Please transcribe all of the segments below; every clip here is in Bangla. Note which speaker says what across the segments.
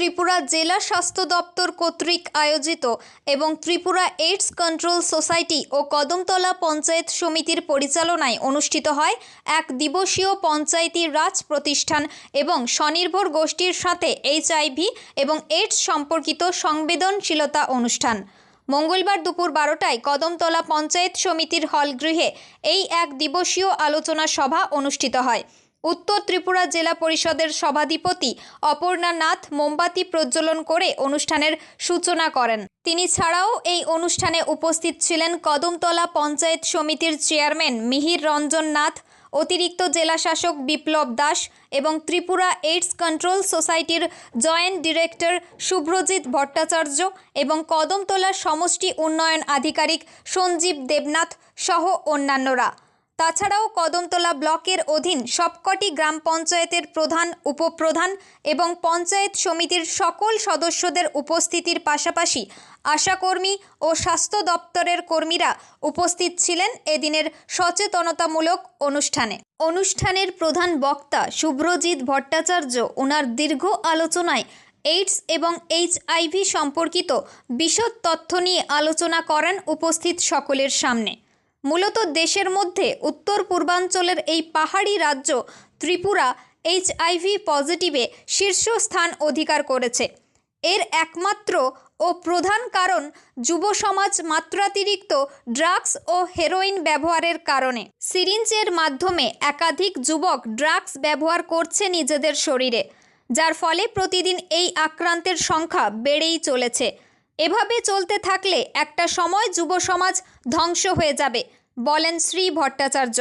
Speaker 1: ত্রিপুরা জেলা স্বাস্থ্য দপ্তর কর্তৃক আয়োজিত এবং ত্রিপুরা এইডস কন্ট্রোল সোসাইটি ও কদমতলা পঞ্চায়েত সমিতির পরিচালনায় অনুষ্ঠিত হয় এক দিবসীয় পঞ্চায়েতি রাজ প্রতিষ্ঠান এবং স্বনির্ভর গোষ্ঠীর সাথে এইচআইভি এবং এইডস সম্পর্কিত সংবেদনশীলতা অনুষ্ঠান। মঙ্গলবার দুপুর বারোটায় কদমতলা পঞ্চায়েত সমিতির হলগৃহে এই এক দিবসীয় আলোচনা সভা অনুষ্ঠিত হয়। উত্তর ত্রিপুরা জেলা পরিষদের সভাধিপতি অপর্ণা নাথ মোমবাতি প্রজ্বলন করে অনুষ্ঠানের সূচনা করেন। তিনি ছাড়াও এই অনুষ্ঠানে উপস্থিত ছিলেন কদমতলা পঞ্চায়েত সমিতির চেয়ারম্যান মিহির রঞ্জন নাথ, অতিরিক্ত জেলাশাসক বিপ্লব দাস এবং ত্রিপুরা এইডস কন্ট্রোল সোসাইটির জয়েন্ট ডিরেক্টর শুভ্রজিৎ ভট্টাচার্য এবং কদমতলার সমষ্টি উন্নয়ন আধিকারিক সঞ্জীব দেবনাথ সহ অন্যান্যরা। তাছাড়াও কদমতলা ব্লকের অধীন সবকটি গ্রাম পঞ্চায়েতের প্রধান, উপপ্রধান এবং পঞ্চায়েত সমিতির সকল সদস্যদের উপস্থিতির পাশাপাশি আশাকর্মী ও স্বাস্থ্য দপ্তরের কর্মীরা উপস্থিত ছিলেন এদিনের সচেতনতামূলক অনুষ্ঠানে। অনুষ্ঠানের প্রধান বক্তা শুভ্রজিৎ ভট্টাচার্য ওনার দীর্ঘ আলোচনায় এইডস এবং এইচআইভি সম্পর্কিত বিশদ তথ্য নিয়ে আলোচনা করেন উপস্থিত সকলের সামনে। মূলত দেশের মধ্যে উত্তর পূর্বাঞ্চলের এই পাহাড়ি রাজ্য ত্রিপুরা এইচআইভি পজিটিভে শীর্ষস্থান অধিকার করেছে। এর একমাত্র ও প্রধান কারণ যুব সমাজ মাত্রাতিরিক্ত ড্রাগস ও হেরোইন ব্যবহারের কারণে। সিরিঞ্জের মাধ্যমে একাধিক যুবক ড্রাগস ব্যবহার করছে নিজেদের শরীরে, যার ফলে প্রতিদিন এই আক্রান্তের সংখ্যা বেড়েই চলেছে। এভাবে চলতে থাকলে একটা সময় যুব সমাজ ধ্বংস হয়ে যাবে, বলেন শ্রী ভট্টাচার্য।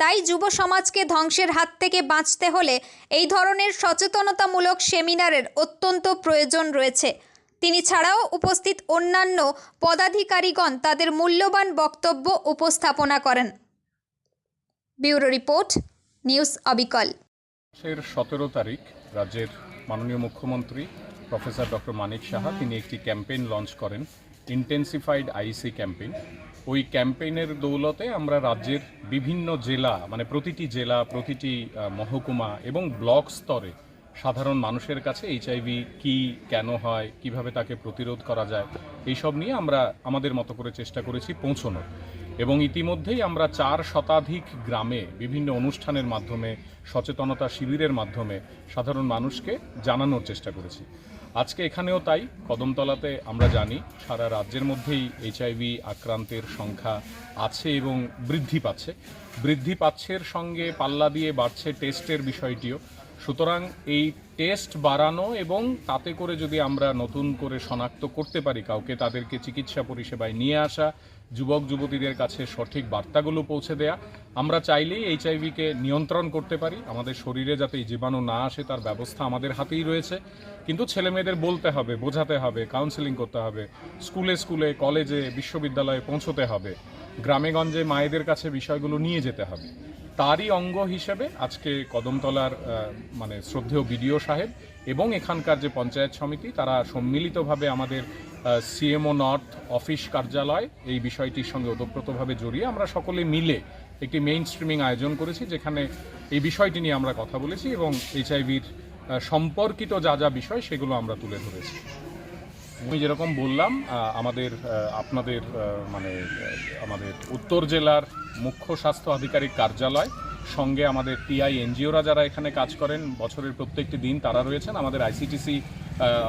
Speaker 1: তাই যুব সমাজকে ধ্বংসের হাত থেকে বাঁচতে হলে এই ধরনের সচেতনতামূলক সেমিনারের অত্যন্ত প্রয়োজন রয়েছে। তিনি ছাড়াও উপস্থিত অন্যান্য পদাধিকারীগণ তাদের মূল্যবান বক্তব্য উপস্থাপনা করেন। ব্যুরো রিপোর্ট, নিউজ অবিকল।
Speaker 2: সতেরো তারিখ রাজ্যের মাননীয় মুখ্যমন্ত্রী প্রফেসর ডক্টর মানিক সাহা, তিনি একটি ক্যাম্পেইন লঞ্চ করেন। ইন্টেন্সিফাইড আইসি ক্যাম্পেইন ওই ক্যাম্পেইনের দৌলতে আমরা রাজ্যের বিভিন্ন জেলা মানে প্রতিটি জেলা, প্রতিটি মহকুমা এবং ব্লক স্তরে সাধারণ মানুষের কাছে এইচআইভি কি, কেন হয়, কীভাবে তাকে প্রতিরোধ করা যায়, এইসব নিয়ে আমরা আমাদের মতো করে চেষ্টা করেছি পৌঁছানোর। এবং ইতিমধ্যেই আমরা চার শতাধিক গ্রামে বিভিন্ন অনুষ্ঠানের মাধ্যমে, সচেতনতা শিবিরের মাধ্যমে সাধারণ মানুষকে জানানোর চেষ্টা করেছি। আজকে এখানেও তাই, কদমতলাতে আমরা জানি, সারা রাজ্যের মধ্যেই এইচআইভি আক্রান্তের সংখ্যা আছে এবং বৃদ্ধি পাচ্ছে। বৃদ্ধি পাচ্ছের সঙ্গে পাল্লা দিয়ে বাড়ছে টেস্টের বিষয়টিও। সুতরাং এই টেস্ট বাড়ানো এবং তাতে করে যদি আমরা নতুন করে শনাক্ত করতে পারি কাউকে, তাদেরকে চিকিৎসা পরিষেবায় নিয়ে আসা যুবক, যুবতীদের কাছে সঠিক বার্তাগুলো পৌঁছে দেয়া। আমরা চাইলেই এইচআইভিকে নিয়ন্ত্রণ করতে পারি। আমাদের শরীরে যাতে এই জীবাণু না আসে, তার ব্যবস্থা আমাদের হাতেই রয়েছে। কিন্তু ছেলেমেয়েদের বলতে হবে, বোঝাতে হবে কাউন্সেলিং করতে হবে, স্কুলে স্কুলে, কলেজে, বিশ্ববিদ্যালয়ে পৌঁছতে হবে। গ্রামেগঞ্জে মায়েদের কাছে বিষয়গুলো নিয়ে যেতে হবে। তারই অঙ্গ হিসেবে আজকে কদমতলার মানে শ্রদ্ধেয় বিডিও সাহেব এবং এখানকার যে পঞ্চায়েত সমিতি, তারা সম্মিলিতভাবে আমাদের সিএমও নর্থ অফিস কার্যালয় এই বিষয়টির সঙ্গে ওতপ্রোতভাবে জড়িয়ে আমরা সকলে মিলে একটি মেইন স্ট্রিমিং আয়োজন করেছি, যেখানে এই বিষয়টি নিয়ে আমরা কথা বলেছি এবং এইচআইভির সম্পর্কিত যা যা বিষয় সেগুলো আমরা তুলে ধরেছি। আমি যেরকম বললাম আমাদের আপনাদের মানে আমাদের উত্তর জেলার মুখ্য স্বাস্থ্য আধিকারিক কার্যালয় সঙ্গে আমাদের টিআই এনজিওরা যারা এখানে কাজ করেন বছরের প্রত্যেকটি দিন তারা রয়েছেন। আমাদের আইসিটিসি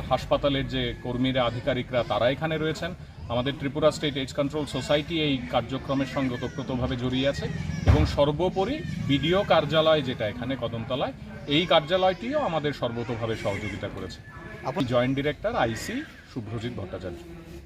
Speaker 2: হাসপাতালের যে কর্মীরা আধিকারিকরা তারা এখানে রয়েছেন। আমাদের Tripura state AIDS control society এই কার্যক্রমের সঙ্গে ওতপ্রোতভাবে জড়িয়ে আছে এবং সর্বোপরি বিডিও কার্যালয় যেটা এখানে কদমতলায় এই কার্যালয়টিও আমাদের সর্বতোভাবে সহযোগিতা করেছে। আপনি joint director IC Subhrajit Bhattacharya.